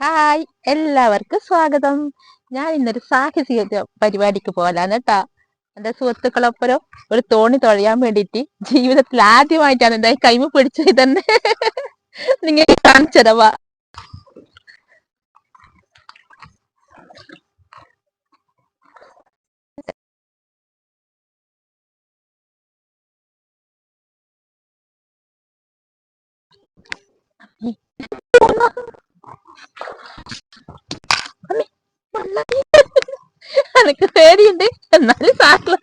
Hi എല്ലാവർക്കും സ്വാഗതം. ഞാൻ ഇന്നൊരു സാഹസിക പരിപാടിക്ക് പോലാന്ന് കേട്ടാ. എന്റെ സുഹൃത്തുക്കളൊപ്പരം ഒരു തോണി തുഴയാൻ വേണ്ടിയിട്ട് ജീവിതത്തിൽ ആദ്യമായിട്ടാണ് എന്റെ കൈമ പിടിച്ചത് തന്നെ നിങ്ങൾ കാണിച്ചതവാ. എനക്ക് പേടിയുണ്ട്. എന്നാലും സാറില്ല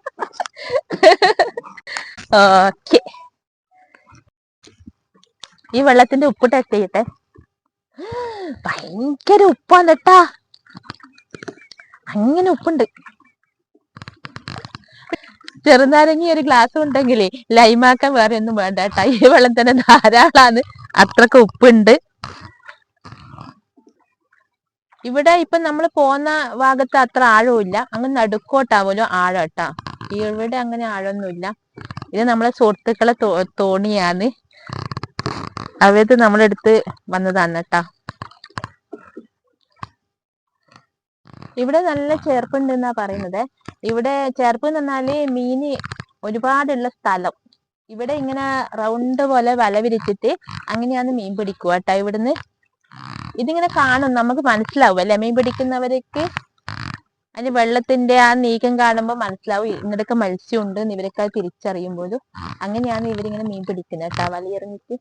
ഓക്കെ. ഈ വെള്ളത്തിന്റെ ഉപ്പ് ടെസ്റ്റ് ചെയ്യട്ടെ. ഭയങ്കര ഉപ്പാണ് കേട്ടാ അങ്ങനെ ഉപ്പുണ്ട്. ചെറുനാരങ്ങി ഒരു ഗ്ലാസ് ഉണ്ടെങ്കിലേ ലൈമാക്കാൻ വേറെ ഒന്നും വേണ്ട കേട്ടാ ഈ വെള്ളം തന്നെ ധാരാളാണ്. അത്രയ്ക്ക് ഉപ്പുണ്ട്. ഇവിടെ ഇപ്പൊ നമ്മൾ പോകുന്ന ഭാഗത്ത് അത്ര ആഴമില്ല അങ്ങ് നടുക്കോട്ടാവുമല്ലോ ആഴം കേട്ടാ ഇവിടെ അങ്ങനെ ആഴമൊന്നുമില്ല. ഇത് നമ്മളെ സുഹൃത്തുക്കളെ തോണിയാന്ന് അവരത് നമ്മളെടുത്ത് വന്നതാണ് കേട്ടാ. ഇവിടെ നല്ല ചേർപ്പുണ്ട് എന്നാ പറയുന്നത്. ഇവിടെ ചേർപ്പ് എന്ന് പറഞ്ഞാൽ മീന് ഒരുപാടുള്ള സ്ഥലം. ഇവിടെ ഇങ്ങനെ റൗണ്ട് പോലെ വല വിരിച്ചിട്ട് അങ്ങനെയാണ് മീൻ പിടിക്കുക കേട്ടോ ഇവിടുന്ന്. ഇതിങ്ങനെ കാണും. നമുക്ക് മനസ്സിലാവും അല്ലെ? മീൻ പിടിക്കുന്നവർക്ക് അതിന് വെള്ളത്തിന്റെ ആ നീക്കം കാണുമ്പോൾ മനസ്സിലാവും. ഇങ്ങടൊക്കെ മത്സ്യമുണ്ട് ഇവരൊക്കെ തിരിച്ചറിയുമ്പോഴും അങ്ങനെയാണ് ഇവരിങ്ങനെ മീൻ പിടിക്കുന്നത് കേട്ടാ. വലിയിറങ്ങിട്ട്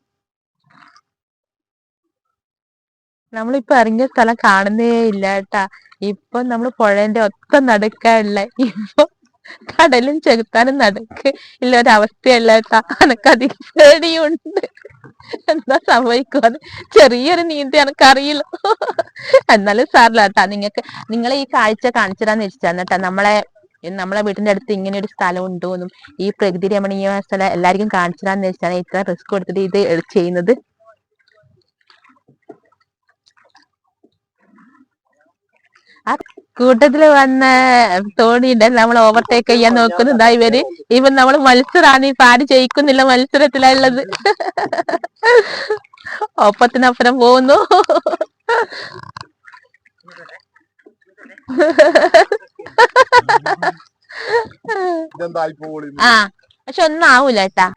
നമ്മളിപ്പോ ഇറങ്ങിയ സ്ഥലം കാണുന്നേ ഇല്ല കേട്ടാ. ഇപ്പൊ നമ്മൾ പുഴന്റെ ഒത്ത നടുക്കാനുള്ള ഇപ്പൊ കടലും ചെകുത്താനും നടക്ക്. ഇല്ല ഒരവസ്ഥയല്ല കേട്ടാ എനക്കധികം പേടിയുണ്ട്. എന്താ സംഭവിക്കുവാന്ന് ചെറിയൊരു നീന്തി എനക്കറിയില്ല എന്നാലും സാറില്ല കേട്ടാ നിങ്ങക്ക് നിങ്ങളെ ഈ കാഴ്ച കാണിച്ചിടാന്ന് വെച്ചാന്ന് കേട്ടാ നമ്മളെ നമ്മളെ വീട്ടിന്റെ അടുത്ത് ഇങ്ങനെ ഒരു സ്ഥലം ഉണ്ടോന്നും ഈ പ്രകൃതി രമണീയ സ്ഥലം എല്ലാവർക്കും കാണിച്ചിടാന്ന് വെച്ചാണ് ഇത്ര റിസ്ക് എടുത്തിട്ട് ഇത് ചെയ്യുന്നത്. ആ കൂട്ടത്തിൽ വന്ന തോണിയുണ്ട് നമ്മൾ ഓവർടേക്ക് ചെയ്യാൻ നോക്കുന്നതാ ഇവർ. ഇവ നമ്മൾ മത്സരാണ്. ഈ ആര് ജയിക്കുന്നില്ല മത്സരത്തിലുള്ളത് ഒപ്പത്തിനപ്പുറം പോകുന്നു. ആ പക്ഷെ ഒന്നും ആവൂല ഏട്ടാ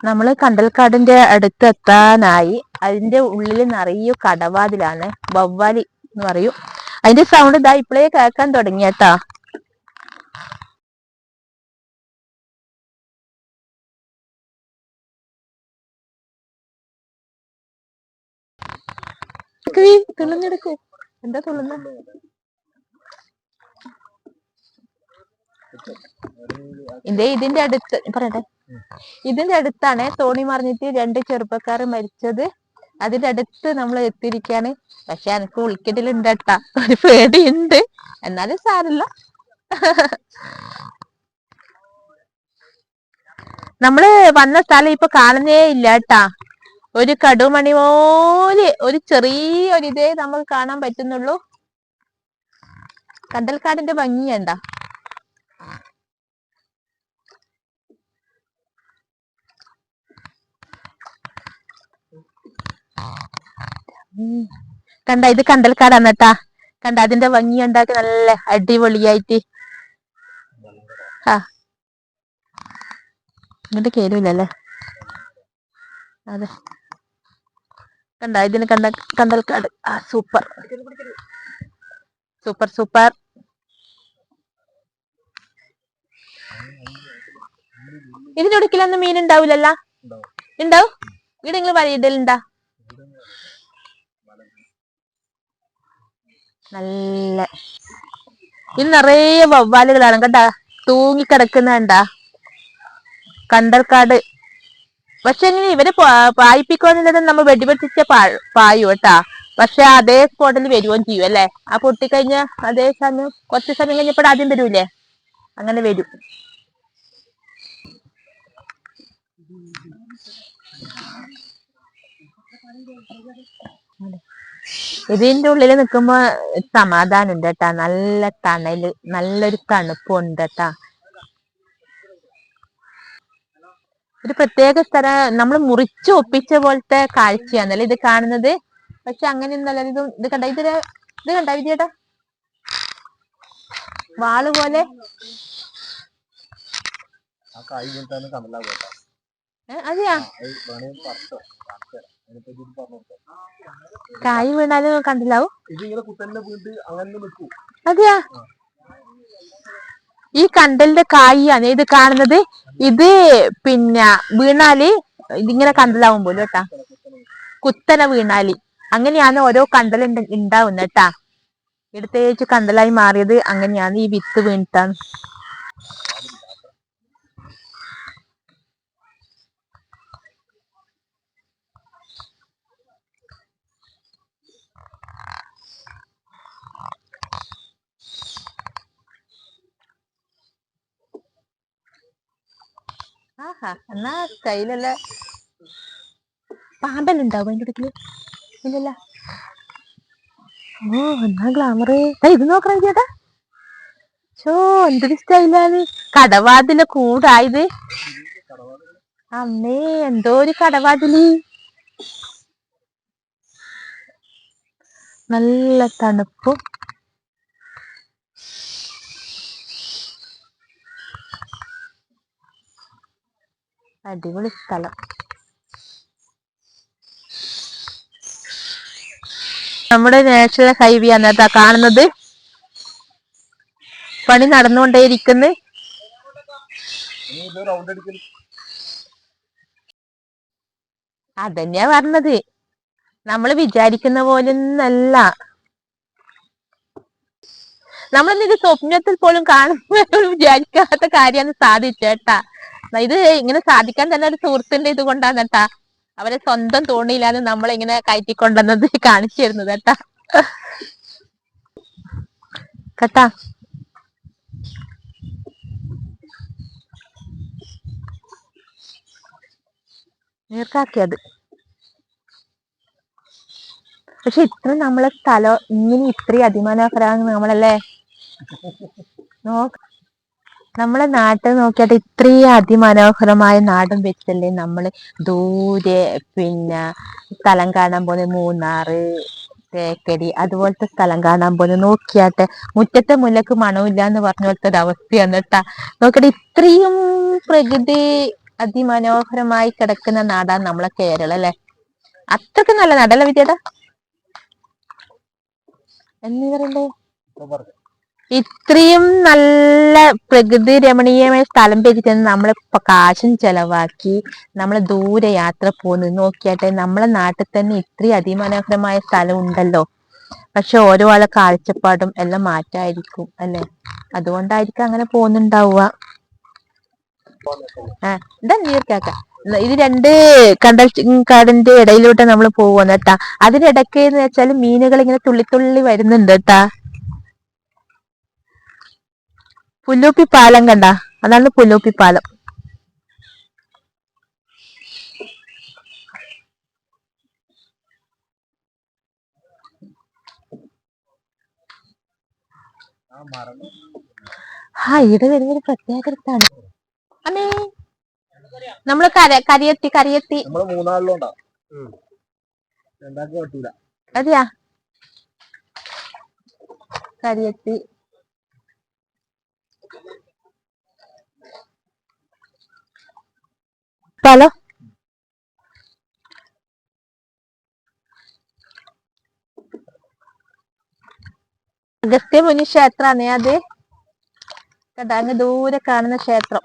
നമ്മൾ കണ്ടൽക്കാടിന്റെ അടുത്ത് എത്താനായി. അതിന്റെ ഉള്ളിൽ നിറയെ കടവാതിലാണ്. വവ്വാലി എന്ന് പറയും. അതിന്റെ സൗണ്ട് ഇതാ ഇപ്പോഴേ കേൾക്കാൻ തുടങ്ങിയട്ടാ തുള്ളിഞ്ഞെടുക്കൂ എന്താ തുള്ളുന്ന? ഇതേ ഇതിന്റെ അടുത്ത് പറയട്ടെ. ഇതിന്റെ അടുത്താണ് തോണി മറിഞ്ഞിട്ട് രണ്ട് ചെറുപ്പക്കാർ മരിച്ചത്. അതിന്റെ അടുത്ത് നമ്മൾ എത്തിയിരിക്കാണ്. പക്ഷെ എനിക്ക് ഉൾക്കെട്ടിലുണ്ട് കേട്ടാ ഒരു പേടിയുണ്ട്. എന്നാലും സാരല്ല. നമ്മൾ വന്ന സ്ഥലം ഇപ്പൊ കാണുന്നേ ഇല്ല കേട്ടാ ഒരു കടുമണി പോലെ ഒരു ചെറിയ ഒരു ഇതേ നമുക്ക് കാണാൻ പറ്റുന്നുള്ളൂ. കണ്ടൽക്കാടിന്റെ ഭംഗിയണ്ട കണ്ട ഇത് കണ്ടൽക്കാടാണ് കേട്ടാ കണ്ട അതിന്റെ ഭംഗി ഉണ്ടാക്കി നല്ല അടിപൊളിയായിട്ട്. ആ. ഇങ്ങോട്ട് കേരൂലല്ലേ അതെ. കണ്ട ഇതിന് കണ്ട കണ്ടൽക്കാട്. ആ സൂപ്പർ. Super super. ഇതിനൊടുക്കിലൊന്നും മീൻ ഉണ്ടാവൂലല്ല? ഉണ്ടാവും. ഇവിടെ നിങ്ങൾ വഴിയിടലുണ്ടാ? നല്ല ഇത് നിറയെ വവ്വാലുകളാണ്. കേട്ടാ തൂങ്ങിക്കിടക്കുന്ന കണ്ടാ? കണ്ടൽക്കാട്. പക്ഷെ ഇനി ഇവരെ പായിപ്പിക്കുന്നില്ലത് നമ്മൾ വെടിപൊട്ടിച്ച പായു കേട്ടാ. പക്ഷെ അതേ സ്പോട്ടിൽ വരുകയും ചെയ്യും അല്ലേ? ആ പൊട്ടിക്കഴിഞ്ഞ അതേ സമയം കുറച്ച് സമയം കഴിഞ്ഞപ്പോൾ ആദ്യം വരൂലേ? അങ്ങനെ വരും. ഇതിന്റെ ഉള്ളിൽ നിൽക്കുമ്പോ സമാധാനം ഉണ്ട് കേട്ടാ നല്ല തണൽ നല്ലൊരു തണുപ്പുണ്ട് കേട്ടാ ഒരു പ്രത്യേക സ്ഥലം നമ്മൾ മുറിച്ച് ഒപ്പിച്ച പോലത്തെ കാഴ്ചയാണല്ലേ ഇത് കാണുന്നത്. പക്ഷെ അങ്ങനെയൊന്നല്ല ഇത് ഇത് കണ്ട ഇതിന് ഇത് കണ്ട വിജയേട്ടാ. വാൾ പോലെ. അതെയാ? കായ് വീണാലും കണ്ടില്ലാവും? അതെയാ? ഈ കണ്ടലിന്റെ കായാണ് ഇത് കാണുന്നത്. ഇത് പിന്നെ വീണാൽ ഇതിങ്ങനെ കണ്ടലാവും പോലും കേട്ടാ. കുത്തനെ വീണാൽ. അങ്ങനെയാണ് ഓരോ കണ്ടൽ ഉണ്ടാവുന്നത് കേട്ടാ. എടുത്തേച്ച് കണ്ടലായി മാറിയത് അങ്ങനെയാണ് ഈ വിത്ത് വീണിട്ടാണ്. ആഹാ എന്നാ കയ്യിലല്ല പാമ്പെല്ലാം ഉണ്ടാവും അതിന്റെ ഇടയ്ക്ക് ഇല്ലല്ല. ഓ എന്നാ ഗ്ലാമറ് ഇത് നോക്കണം ചേട്ടാ ചോ എന്തൊരു സ്റ്റൈലാണ്. കടവാതിലെ കൂടായത്. അമ്മേ എന്തോ ഒരു കടവാതിൽ. നല്ല തണുപ്പും അടിപൊളി സ്ഥലം. നമ്മുടെ നാഷണൽ ഹൈവേ ആണ് കേട്ടോ കാണുന്നത്. പണി നടന്നുകൊണ്ടേയിരിക്കുന്നു. അതന്നെയാ പറഞ്ഞത്. നമ്മൾ വിചാരിക്കുന്ന പോലൊന്നല്ല ഇത് സ്വപ്നത്തിൽ പോലും കാണുന്ന വിചാരിക്കാത്ത കാര്യമാണ് സാധിച്ചേട്ടാ. ഇത് ഇങ്ങനെ സാധിക്കാൻ തന്നെ ഒരു സുഹൃത്തിന്റെ ഇത് കൊണ്ടാണ് അവരെ സ്വന്തം തോണിയിലാണ് നമ്മളിങ്ങനെ കയറ്റിക്കൊണ്ടുവന്നത് കാണിച്ചു തരുന്നത് കേട്ടാ കേട്ടാ. നീർക്കാക്കിയത്. പക്ഷെ ഇത്ര നമ്മളെ സ്ഥലം ഇങ്ങനെ ഇത്രയും അതിമനോഹരമാണ് നമ്മളല്ലേ? നോക്ക്. നമ്മളെ നാട്ടിൽ നോക്കിയാൽ ഇത്രയും അതിമനോഹരമായ നാടും വെച്ചല്ലേ നമ്മൾ ദൂരെ പിന്നെ സ്ഥലം കാണാൻ പോകുന്നത് മൂന്നാറ് തേക്കടി അതുപോലത്തെ സ്ഥലം കാണാൻ പോകുന്നത് നോക്കിയാട്ടെ മുറ്റത്തെ മുല്ലക്ക് മണമില്ല എന്ന് പറഞ്ഞ പോലത്തെ ഒരു അവസ്ഥയാണ് കേട്ടാ. നോക്കട്ടെ ഇത്രയും പ്രകൃതി അതിമനോഹരമായി കിടക്കുന്ന നാടാണ് നമ്മളെ കേരളം അല്ലെ? അത്രയ്ക്ക് നല്ല നാടല്ലേ വിദ്യേട്ടാ? എന്നീ പറയണ്ടേ ഇത്രയും നല്ല പ്രകൃതി രമണീയമായ സ്ഥലം പിരിച്ചെന്ന് നമ്മൾ കാശും ചെലവാക്കി നമ്മൾ ദൂരെ യാത്ര പോകുന്നത്. നോക്കിയാട്ടെ നമ്മളെ നാട്ടിൽ തന്നെ ഇത്രയും അതിമനോഹരമായ സ്ഥലം ഉണ്ടല്ലോ. പക്ഷെ ഓരോ ആളെ കാഴ്ചപ്പാടും എല്ലാം മാറ്റായിരിക്കും അല്ലെ? അതുകൊണ്ടായിരിക്കും അങ്ങനെ പോകുന്നുണ്ടാവുക. ആ നീർക്കാക്ക ഇത് രണ്ട് കണ്ടൽ കാടിന്റെ ഇടയിലോട്ട് നമ്മൾ പോകുന്ന കേട്ടാ അതിനിടയ്ക്ക് എന്ന് വെച്ചാൽ മീനുകൾ ഇങ്ങനെ തുള്ളി തുള്ളി വരുന്നുണ്ട് കേട്ടാ പുല്ലൂപ്പി പാലം കണ്ട? അതാണ് പുല്ലൂപ്പി പാലം. ആ ഇവിടെ വരുന്നൊരു പ്രത്യേക രസാണ് അമ്മേ നമ്മൾ കര കരിയെത്തി കരിയെത്തി. അതെയാ? കരിയെത്തി. സ്ഥലം അഗസ്ത്യ മുനി ക്ഷേത്രാണ്. അത്. കേട്ടോ അങ്ങ് ദൂരെ കാണുന്ന ക്ഷേത്രം.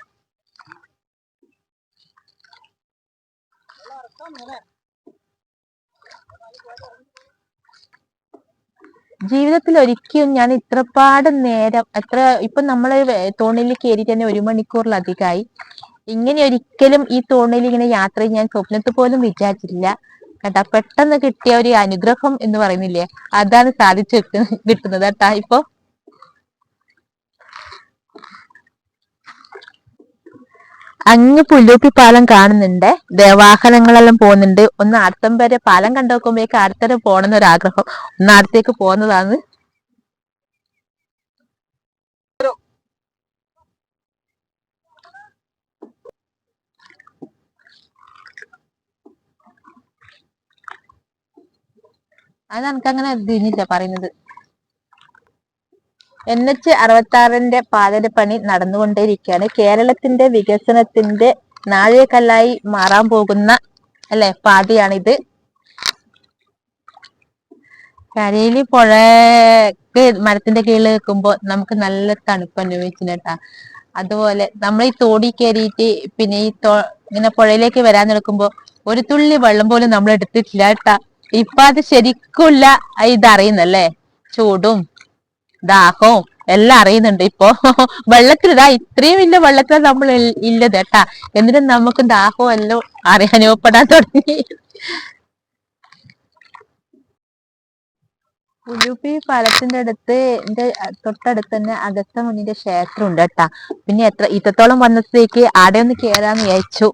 ജീവിതത്തിൽ ഒരിക്കലും ഞാൻ ഇത്രപാട് നേരം എത്ര ഇപ്പൊ നമ്മൾ തോണിയിൽ കയറി തന്നെ ഒരു മണിക്കൂറിലധികമായി ഇങ്ങനെ ഒരിക്കലും ഈ തോണിയിൽ ഇങ്ങനെ യാത്ര ഞാൻ സ്വപ്നത്തിൽ പോലും വിചാരിച്ചില്ല കേട്ടാ പെട്ടെന്ന് കിട്ടിയ ഒരു അനുഗ്രഹം എന്ന് പറയുന്നില്ലേ? അതാണ് സാധിച്ചു കിട്ട- കിട്ടുന്നത് കേട്ടാ ഇപ്പൊ. അങ്ങ് പുല്ലൂപ്പി പാലം കാണുന്നുണ്ട്. ദേവാഹനങ്ങളെല്ലാം പോകുന്നുണ്ട്. ഒന്ന് അടുത്തം വരെ പാലം കണ്ടു നോക്കുമ്പോഴേക്ക് അടുത്തരം പോകണമെന്നൊരാഗ്രഹം. ഒന്ന് അടുത്തേക്ക് പോകുന്നതാണ് അത് എനിക്കങ്ങനെ തിരിഞ്ഞില്ല പറയുന്നത്. എൻ എച്ച് അറുപത്തി ആറിന്റെ പാതര പണി നടന്നുകൊണ്ടേയിരിക്കുകയാണ്. കേരളത്തിന്റെ വികസനത്തിന്റെ നാഴികക്കല്ലായി മാറാൻ പോകുന്ന അല്ലെ പാതയാണിത്. കരയിൽ പുഴക്ക് മരത്തിന്റെ കീഴിൽ നിൽക്കുമ്പോ നമുക്ക് നല്ല തണുപ്പ് അനുഭവിച്ചിന് കേട്ടാ അതുപോലെ നമ്മൾ ഈ തോടി കയറിയിട്ട് പിന്നെ ഈ തോ ഇങ്ങനെ പുഴയിലേക്ക് വരാൻ നിൽക്കുമ്പോ ഒരു തുള്ളി വെള്ളം പോലും നമ്മൾ എടുത്തിട്ടില്ല കേട്ടാ. ഇപ്പൊ അത് ശരിക്കുള്ള ഇതറിയുന്നല്ലേ? ചൂടും ദാഹവും എല്ലാം അറിയുന്നുണ്ട് ഇപ്പോ. വെള്ളത്തിൽ ഇതാ ഇത്രയും വലിയ വെള്ളത്തിൽ നമ്മൾ ഇല്ലത് കേട്ടാ. എന്നിട്ടും നമുക്ക് ദാഹവും എല്ലാം അറിയാൻ അനുഭവപ്പെടാൻ തുടങ്ങി. ഉലുപ്പി പാലത്തിന്റെ അടുത്ത് എന്റെ തൊട്ടടുത്ത് തന്നെ അഗസ്ത മുനിന്റെ ക്ഷേത്രം ഉണ്ട് കേട്ടാ. പിന്നെ എത്ര ഇത്രത്തോളം വന്നത്തേക്ക് ആടെ ഒന്ന് കേറാന്ന് വിചാരിച്ചു.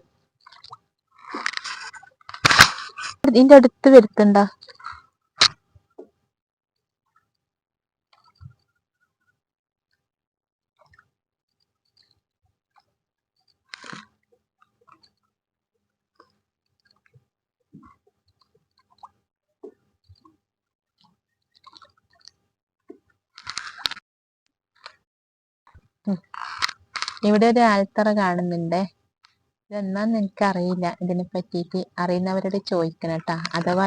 ഇതിന്റെ അടുത്ത് വരുത്തണ്ട? ഇവിടെ ഒരു ആൽത്തറ കാണുന്നുണ്ടേ? ഇതെന്നാന്ന് എനിക്കറിയില്ല. ഇതിനെ പറ്റിയിട്ട് അറിയുന്നവരോട് ചോദിക്കണം കേട്ടാ അഥവാ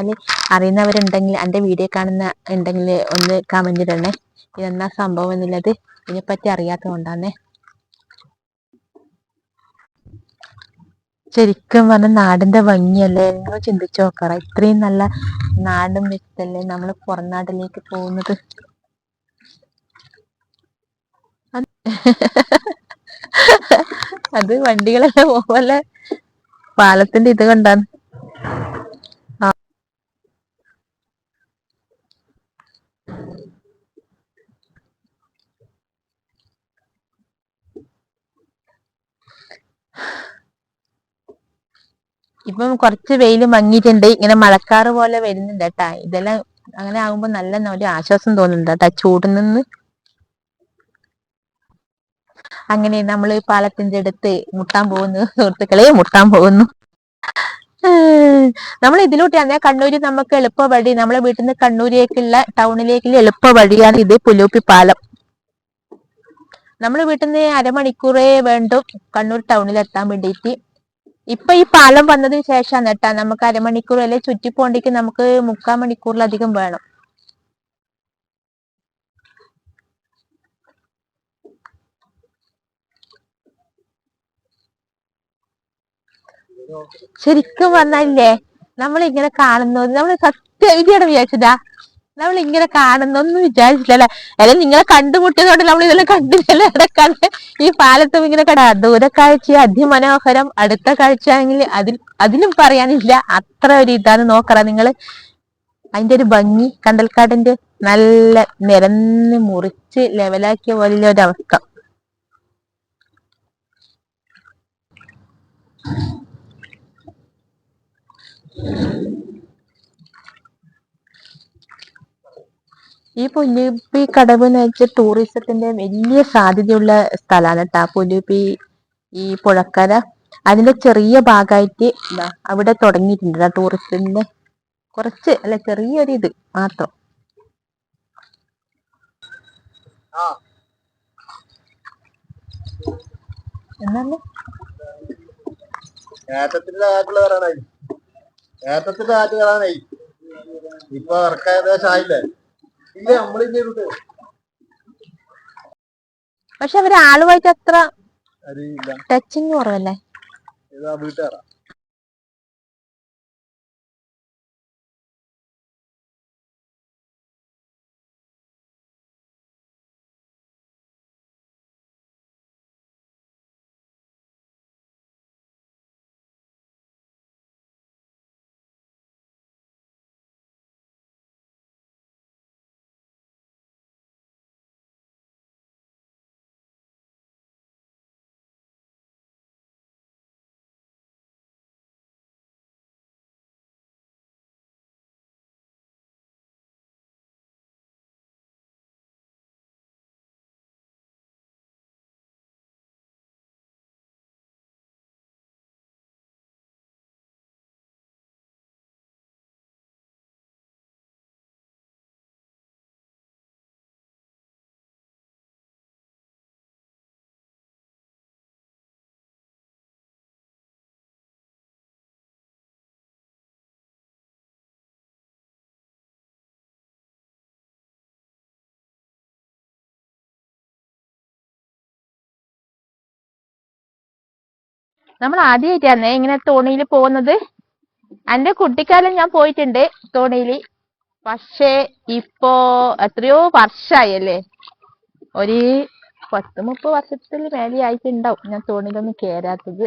അറിയുന്നവരുണ്ടെങ്കിൽ എന്റെ വീഡിയോ കാണുന്ന ഉണ്ടെങ്കിൽ ഒന്ന് കമന്റ് ഇടണേ. ഇതെന്നാ സംഭവം എന്നുള്ളത് ഇതിനെപ്പറ്റി അറിയാത്തത് കൊണ്ടാന്നേ ശരിക്കും പറഞ്ഞ നാടിന്റെ ഭംഗിയല്ലേ? എന്നോ ചിന്തിച്ചു നോക്കറ. ഇത്രയും നല്ല നാടും വ്യക്തല്ലേ നമ്മൾ പുറം നാട്ടിലേക്ക് പോകുന്നത്? അത് വണ്ടികളെല്ലാം പോലെ പാലത്തിന്റെ ഇത് കണ്ടാണ്. ഇപ്പം കുറച്ച് വെയിൽ മങ്ങിയിട്ടുണ്ട്. ഇങ്ങനെ മഴക്കാറ് പോലെ വരുന്നുണ്ട് കേട്ടാ. ഇതെല്ലാം അങ്ങനെ ആകുമ്പോ നല്ല ഒരു ആശ്വാസം തോന്നുന്നുണ്ട് കേട്ടാ. ചൂട് നിന്ന് അങ്ങനെ നമ്മൾ പാലത്തിന്റെ അടുത്ത് മുട്ടാൻ പോകുന്നു. സുഹൃത്തുക്കളെ മുട്ടാൻ പോകുന്നു. നമ്മൾ ഇതിലൂടെയാണ് കണ്ണൂര് നമുക്ക് എളുപ്പ വഴി നമ്മളെ വീട്ടിൽ നിന്ന് കണ്ണൂരേക്കുള്ള ടൗണിലേക്കുള്ള എളുപ്പ വഴിയാണ് ഇത് പുലൂപ്പി പാലം. നമ്മൾ വീട്ടിൽ നിന്ന് അരമണിക്കൂറേ വേണ്ടു കണ്ണൂർ ടൗണിൽ എത്താൻ വേണ്ടിയിട്ട് ഇപ്പൊ ഈ പാലം വന്നതിന് ശേഷമാണ് കേട്ടാ നമുക്ക് അരമണിക്കൂർ അല്ലെ ചുറ്റി പോണ്ടിക്ക് നമുക്ക് മുക്കാൽ മണിക്കൂറിലധികം വേണം. ശരിക്കും വന്നല്ലേ നമ്മൾ ഇങ്ങനെ കാണുന്നത് നമ്മൾ സത്യം ഇതാണ് വിചാരിച്ചതാ നമ്മൾ ഇങ്ങനെ കാണുന്നൊന്നും വിചാരിച്ചില്ലല്ലേ? അല്ലെങ്കിൽ നിങ്ങളെ കണ്ടുമുട്ടിയതുകൊണ്ട് നമ്മൾ ഇതെല്ലാം കണ്ടില്ലല്ലോ? ഇടക്കാണ് ഈ പാലത്തും ഇങ്ങനെ കടാ ദൂരക്കാഴ്ച അതിമനോഹരം അടുത്ത കാഴ്ച ആണെങ്കിൽ അതിൽ അതിലും പറയാനില്ല. അത്ര ഒരു ഇതാണ് നോക്കറ നിങ്ങൾ. അതിന്റെ ഒരു ഭംഗി കണ്ടൽക്കാടിന്റെ നല്ല നിരന്ന് മുറിച്ച് ലെവലാക്കിയ പോലെയുള്ള ഒരവസ്ഥ ഈ പുല്ലുപ്പി കടവ് എന്ന് വെച്ചാൽ ടൂറിസത്തിന്റെ വലിയ സാധ്യതയുള്ള സ്ഥലമാണ് കേട്ടാ. പുല്ലുപ്പി ഈ പുഴക്കര. അതിന്റെ ചെറിയ ഭാഗമായിട്ട് അവിടെ തുടങ്ങിയിട്ടുണ്ട് ട്ടാ ടൂറിസത്തിന്റെ കുറച്ച് അല്ല ചെറിയൊരു ഇത് മാത്രം. ആ. എന്നാണ് ഏറ്റത്തിന്റെ കാറ്റുള്ള വരാനായി ഏറ്റത്തിന്റെ കാറ്റ് കയറാനായി ഇപ്പൊ ഇറക്ക ഏകദേശം ആയില്ലേ? ഇല്ല നമ്മളില്ലേ പക്ഷെ അവർ ആളുമായിട്ട് അത്ര ടച്ചിങ് കുറവല്ലേ? വീട്ടുകാരാ? നമ്മൾ ആദ്യമായിട്ടാണ് ഇങ്ങനെ തോണിയിൽ പോകുന്നത്. എന്റെ കുട്ടിക്കാലം ഞാൻ പോയിട്ടുണ്ട് തോണിയിൽ പക്ഷേ ഇപ്പോ എത്രയോ വർഷായല്ലേ? ഒരു പത്ത് മുപ്പത് വർഷത്തിൽ മേലെ ആയിട്ടുണ്ടാവും ഞാൻ തോണിയിലൊന്നും കേറാത്തത്.